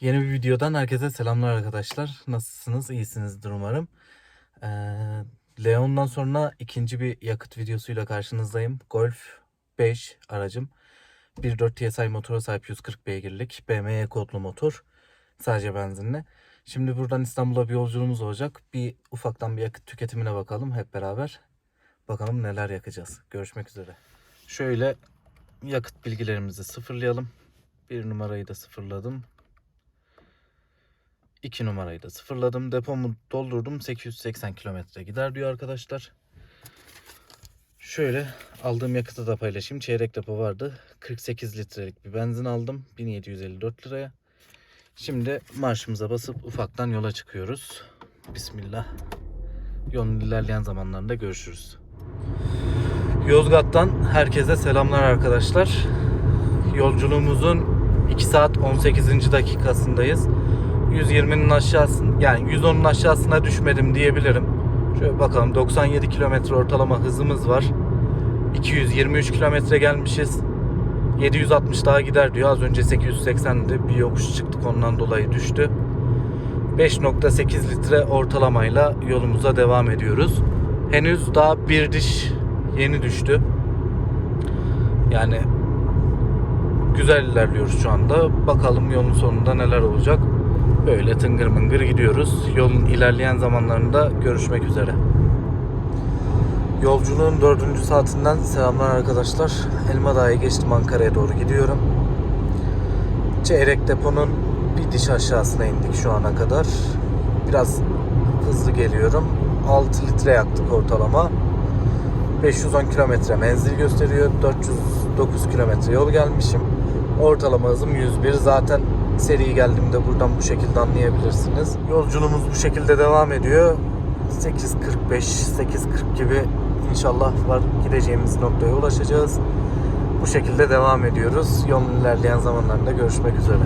Yeni bir videodan herkese selamlar arkadaşlar. Nasılsınız? İyisinizdir umarım. Ee, Leon'dan sonra ikinci bir yakıt videosuyla karşınızdayım. Golf 5 aracım. 1.4 TSI motora sahip 140 beygirlik BMW kodlu motor. Sadece benzinli. Şimdi buradan İstanbul'a bir yolculuğumuz olacak. Bir ufaktan bir yakıt tüketimine bakalım hep beraber. Bakalım neler yakacağız. Görüşmek üzere. Şöyle yakıt bilgilerimizi sıfırlayalım. Bir numarayı da sıfırladım. 2 numarayı da sıfırladım. Depomu doldurdum. 880 kilometre gider diyor arkadaşlar. Şöyle aldığım yakıtı da paylaşayım. Çeyrek depo vardı. 48 litrelik bir benzin aldım. 1754 liraya. Şimdi marşımıza basıp ufaktan yola çıkıyoruz. Bismillah. Yolun ilerleyen zamanlarında görüşürüz. Yozgat'tan herkese selamlar arkadaşlar. Yolculuğumuzun 2 saat 18. dakikasındayız. 120'nin aşağısın yani 110'un aşağısına düşmedim diyebilirim. Şöyle bakalım 97 kilometre ortalama hızımız var. 223 kilometre gelmişiz. 760 daha gider diyor. Az önce 880'di. Bir yokuş çıktık ondan dolayı düştü. 5.8 litre ortalamayla yolumuza devam ediyoruz. Henüz daha bir diş yeni düştü. Yani güzel ilerliyoruz şu anda. Bakalım yolun sonunda neler olacak. Böyle tıngır mıngır gidiyoruz. Yolun ilerleyen zamanlarında görüşmek üzere. Yolculuğun dördüncü saatinden selamlar arkadaşlar. Elmadağ'a geçtim Ankara'ya doğru gidiyorum. Çeyrek deponun bir diş aşağısına indik şu ana kadar. Biraz hızlı geliyorum. 6 litre yaktık ortalama. 510 kilometre menzil gösteriyor. 409 kilometre yol gelmişim. Ortalama hızım 101. Zaten seri geldiğimde buradan bu şekilde anlayabilirsiniz. Yolculuğumuz bu şekilde devam ediyor. 8.45, 8.40 gibi inşallah var gideceğimiz noktaya ulaşacağız. Bu şekilde devam ediyoruz. Yolun ilerleyen zamanlarında görüşmek üzere.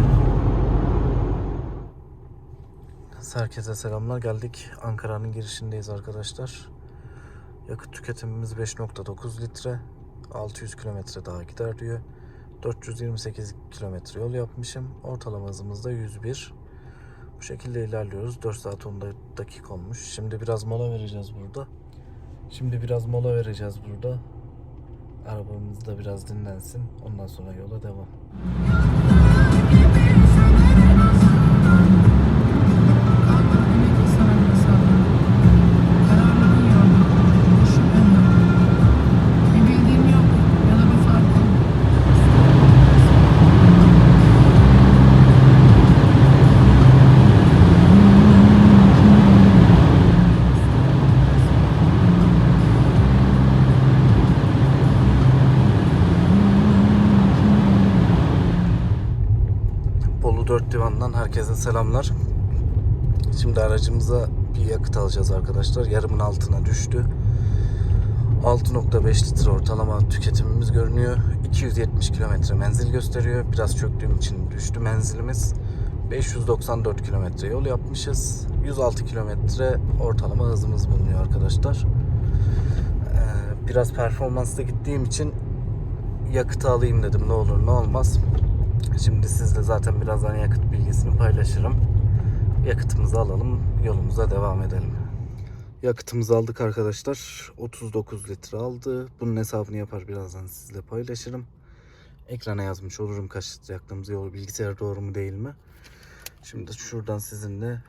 Herkese selamlar. Geldik Ankara'nın girişindeyiz arkadaşlar. Yakıt tüketimimiz 5.9 litre. 600 kilometre daha gider diyor. 428 kilometre yol yapmışım. Ortalama hızımız da 101. Bu şekilde ilerliyoruz. 4 saat 10 dakika olmuş. Şimdi biraz mola vereceğiz burada. Şimdi biraz mola vereceğiz burada. Arabamız da biraz dinlensin. Ondan sonra yola devam. Herkese selamlar. Şimdi aracımıza bir yakıt alacağız arkadaşlar. Yarımın altına düştü. 6.5 litre ortalama tüketimimiz görünüyor. 270 kilometre menzil gösteriyor. Biraz çöktüğüm için düştü menzilimiz. 594 kilometre yol yapmışız. 106 kilometre ortalama hızımız bulunuyor arkadaşlar. Ee, Biraz performanslı gittiğim için yakıtı alayım dedim ne olur ne olmaz. Şimdi sizle zaten birazdan yakıt bilgisini paylaşırım. Yakıtımızı alalım, yolumuza devam edelim. Yakıtımızı aldık arkadaşlar. 39 litre aldı. Bunun hesabını yapar birazdan sizle paylaşırım. Ekrana yazmış olurum kaç litre yaktığımızı yol bilgisayar doğru mu değil mi? Şimdi şuradan sizinle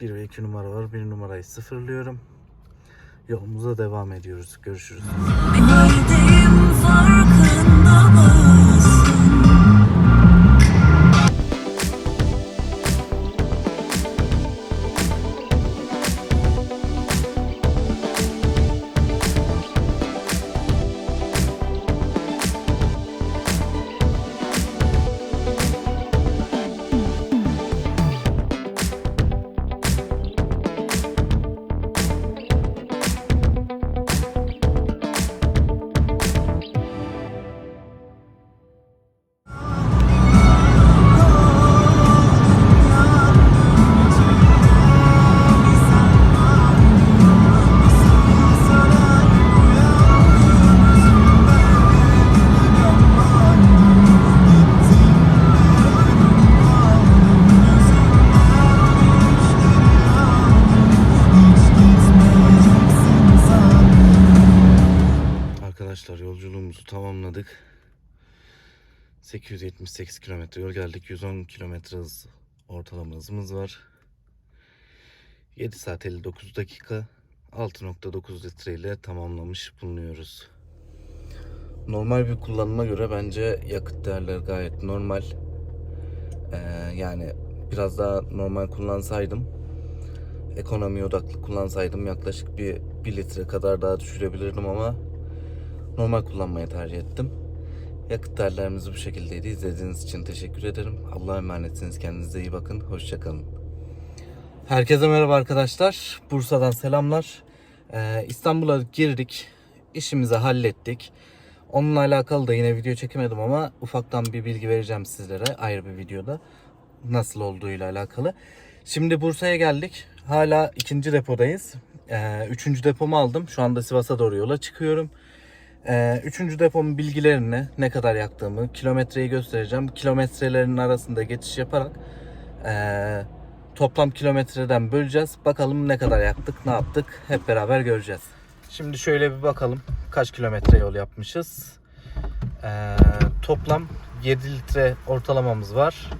1 ve 2 numara var. 1 numarayı sıfırlıyorum. Yolumuza devam ediyoruz. Görüşürüz. 878 kilometre yol geldik. 110 kilometre hız ortalama hızımız var. 7 saat 59 dakika 6.9 litre ile tamamlamış bulunuyoruz. Normal bir kullanıma göre bence yakıt değerleri gayet normal. Ee, yani biraz daha normal kullansaydım ekonomi odaklı kullansaydım yaklaşık bir 1 litre kadar daha düşürebilirdim ama normal kullanmayı tercih ettim. Yakıt bu şekildeydi. İzlediğiniz için teşekkür ederim. Allah'a emanetsiniz. Kendinize iyi bakın. Hoşçakalın. Herkese merhaba arkadaşlar. Bursa'dan selamlar. Ee, İstanbul'a girdik. İşimizi hallettik. Onunla alakalı da yine video çekemedim ama ufaktan bir bilgi vereceğim sizlere ayrı bir videoda. Nasıl olduğuyla alakalı. Şimdi Bursa'ya geldik. Hala ikinci depodayız. Ee, üçüncü depomu aldım. Şu anda Sivas'a doğru yola çıkıyorum. Ee, üçüncü depomun bilgilerini, ne kadar yaktığımı, kilometreyi göstereceğim. Kilometrelerin arasında geçiş yaparak ee, toplam kilometreden böleceğiz. Bakalım ne kadar yaktık, ne yaptık hep beraber göreceğiz. Şimdi şöyle bir bakalım kaç kilometre yol yapmışız. Ee, toplam 7 litre ortalamamız var.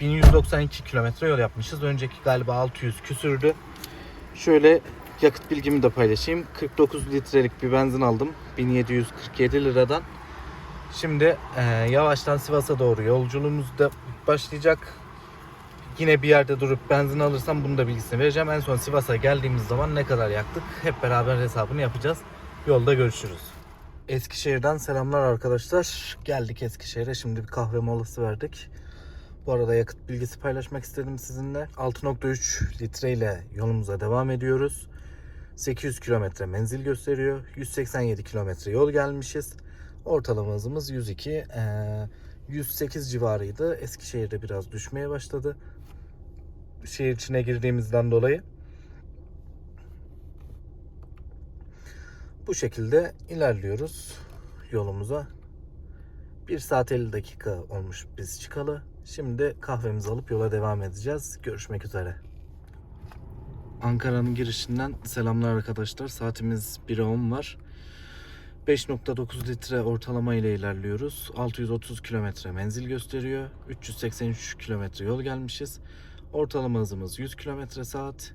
1192 kilometre yol yapmışız. Önceki galiba 600 küsürdü. Şöyle yakıt bilgimi de paylaşayım. 49 litrelik bir benzin aldım. 1747 liradan. Şimdi e, yavaştan Sivas'a doğru yolculuğumuz da başlayacak. Yine bir yerde durup benzin alırsam bunun da bilgisini vereceğim. En son Sivas'a geldiğimiz zaman ne kadar yaktık hep beraber hesabını yapacağız. Yolda görüşürüz. Eskişehir'den selamlar arkadaşlar. Geldik Eskişehir'e. Şimdi bir kahve molası verdik. Bu arada yakıt bilgisi paylaşmak istedim sizinle. 6.3 litre ile yolumuza devam ediyoruz. 800 kilometre menzil gösteriyor. 187 kilometre yol gelmişiz. Ortalama hızımız 102. Ee, 108 civarıydı. Eskişehir'de biraz düşmeye başladı. Şehir içine girdiğimizden dolayı. Bu şekilde ilerliyoruz yolumuza. 1 saat 50 dakika olmuş biz çıkalı. Şimdi kahvemizi alıp yola devam edeceğiz. Görüşmek üzere. Ankara'nın girişinden selamlar arkadaşlar. Saatimiz 1'e 10 var. 5.9 litre ortalama ile ilerliyoruz. 630 kilometre menzil gösteriyor. 383 kilometre yol gelmişiz. Ortalama hızımız 100 kilometre saat.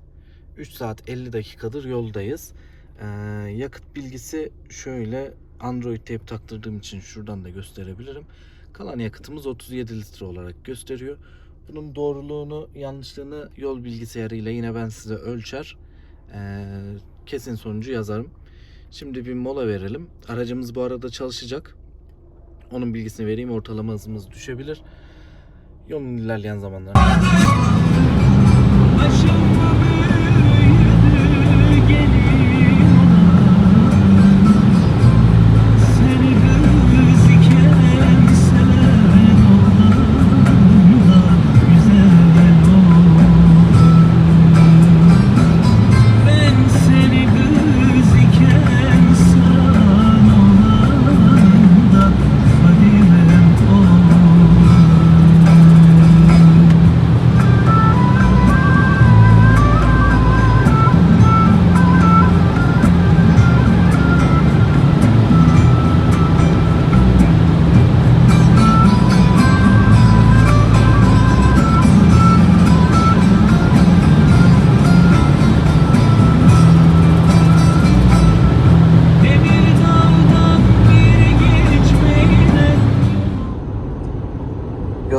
3 saat 50 dakikadır yoldayız. Ee, yakıt bilgisi şöyle Android tape taktırdığım için şuradan da gösterebilirim. Kalan yakıtımız 37 litre olarak gösteriyor. Bunun doğruluğunu, yanlışlığını yol bilgisayarıyla yine ben size ölçer. Kesin sonucu yazarım. Şimdi bir mola verelim. Aracımız bu arada çalışacak. Onun bilgisini vereyim. Ortalama hızımız düşebilir. Yolun ilerleyen zamanlarda.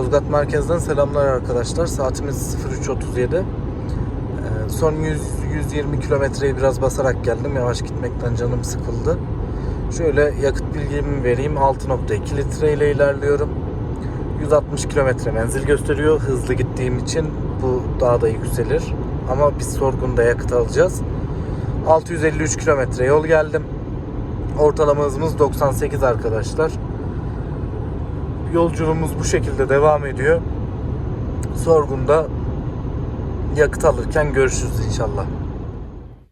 Yozgat merkezden selamlar arkadaşlar. Saatimiz 03.37. Ee, son 100-120 kilometreyi biraz basarak geldim. Yavaş gitmekten canım sıkıldı. Şöyle yakıt bilgimi vereyim. 6.2 litre ile ilerliyorum. 160 kilometre menzil gösteriyor. Hızlı gittiğim için bu daha da yükselir. Ama biz sorgunda yakıt alacağız. 653 kilometre yol geldim. Ortalama hızımız 98 arkadaşlar. Yolculuğumuz bu şekilde devam ediyor. Sorgunda yakıt alırken görüşürüz inşallah.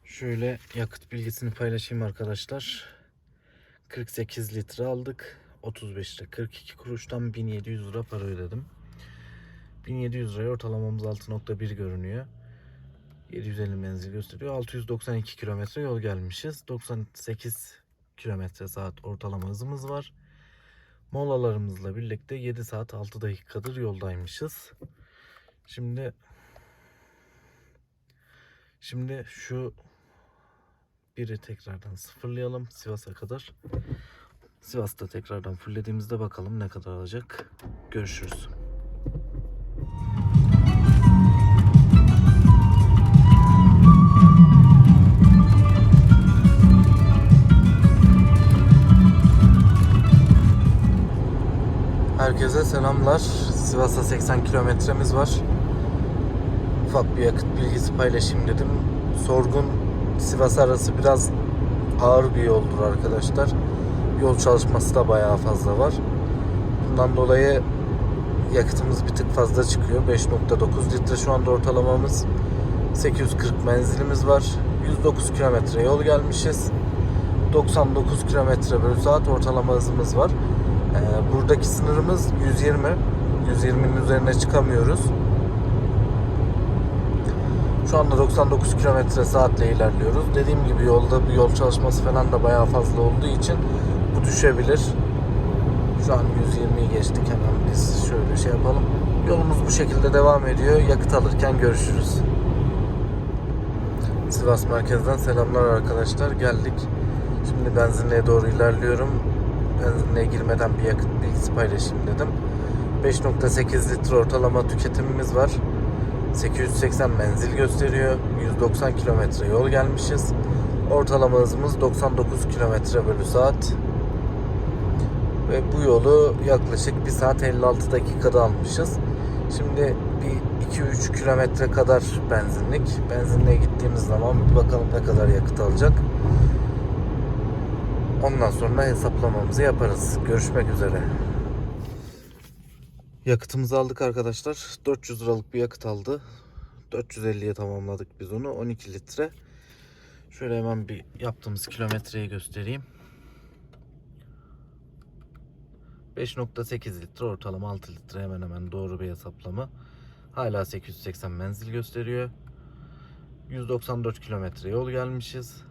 Şöyle yakıt bilgisini paylaşayım arkadaşlar. 48 litre aldık. 35 lira 42 kuruştan 1700 lira para ödedim. 1700 liraya ortalamamız 6.1 görünüyor. 750 menzil gösteriyor. 692 kilometre yol gelmişiz. 98 kilometre saat ortalama hızımız var. Molalarımızla birlikte 7 saat 6 dakikadır yoldaymışız. Şimdi şimdi şu biri tekrardan sıfırlayalım Sivas'a kadar. Sivas'ta tekrardan fullediğimizde bakalım ne kadar alacak. Görüşürüz. Herkese selamlar. Sivas'a 80 kilometremiz var. Ufak bir yakıt bilgisi paylaşayım dedim. Sorgun Sivas arası biraz ağır bir yoldur arkadaşlar. Yol çalışması da bayağı fazla var. Bundan dolayı yakıtımız bir tık fazla çıkıyor. 5.9 litre şu anda ortalamamız. 840 menzilimiz var. 109 kilometre yol gelmişiz. 99 kilometre bölü saat ortalama hızımız var. Ee, buradaki sınırımız 120. 120'nin üzerine çıkamıyoruz. Şu anda 99 kilometre saatle ilerliyoruz. Dediğim gibi yolda bir yol çalışması falan da bayağı fazla olduğu için bu düşebilir. Şu an 120'yi geçtik hemen biz şöyle şey yapalım. Yolumuz bu şekilde devam ediyor. Yakıt alırken görüşürüz. Sivas merkezden selamlar arkadaşlar. Geldik. Şimdi benzinliğe doğru ilerliyorum. Benzinliğe girmeden bir yakıt bilgisi paylaşayım dedim. 5.8 litre ortalama tüketimimiz var. 880 menzil gösteriyor. 190 kilometre yol gelmişiz. Ortalama hızımız 99 kilometre bölü saat. Ve bu yolu yaklaşık 1 saat 56 dakikada almışız. Şimdi bir 2-3 kilometre kadar benzinlik. Benzinliğe gittiğimiz zaman bir bakalım ne kadar yakıt alacak. Ondan sonra hesaplamamızı yaparız. Görüşmek üzere. Yakıtımızı aldık arkadaşlar. 400 liralık bir yakıt aldı. 450'ye tamamladık biz onu. 12 litre. Şöyle hemen bir yaptığımız kilometreyi göstereyim. 5.8 litre ortalama 6 litre hemen hemen doğru bir hesaplama. Hala 880 menzil gösteriyor. 194 kilometre yol gelmişiz.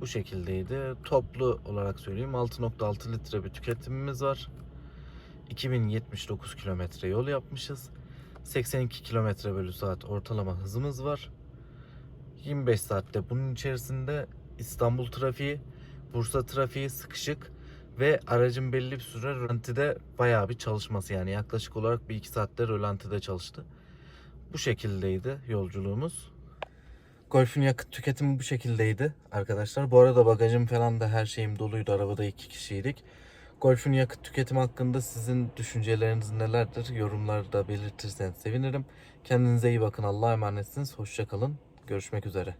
Bu şekildeydi. Toplu olarak söyleyeyim 6.6 litre bir tüketimimiz var. 2079 kilometre yol yapmışız. 82 kilometre bölü saat ortalama hızımız var. 25 saatte bunun içerisinde İstanbul trafiği, Bursa trafiği sıkışık ve aracın belli bir süre rölantide bayağı bir çalışması yani yaklaşık olarak bir iki saatte rölantide çalıştı. Bu şekildeydi yolculuğumuz. Golf'ün yakıt tüketimi bu şekildeydi arkadaşlar. Bu arada bagajım falan da her şeyim doluydu. Arabada iki kişiydik. Golf'ün yakıt tüketimi hakkında sizin düşünceleriniz nelerdir? Yorumlarda belirtirseniz sevinirim. Kendinize iyi bakın. Allah'a emanetsiniz. Hoşçakalın. Görüşmek üzere.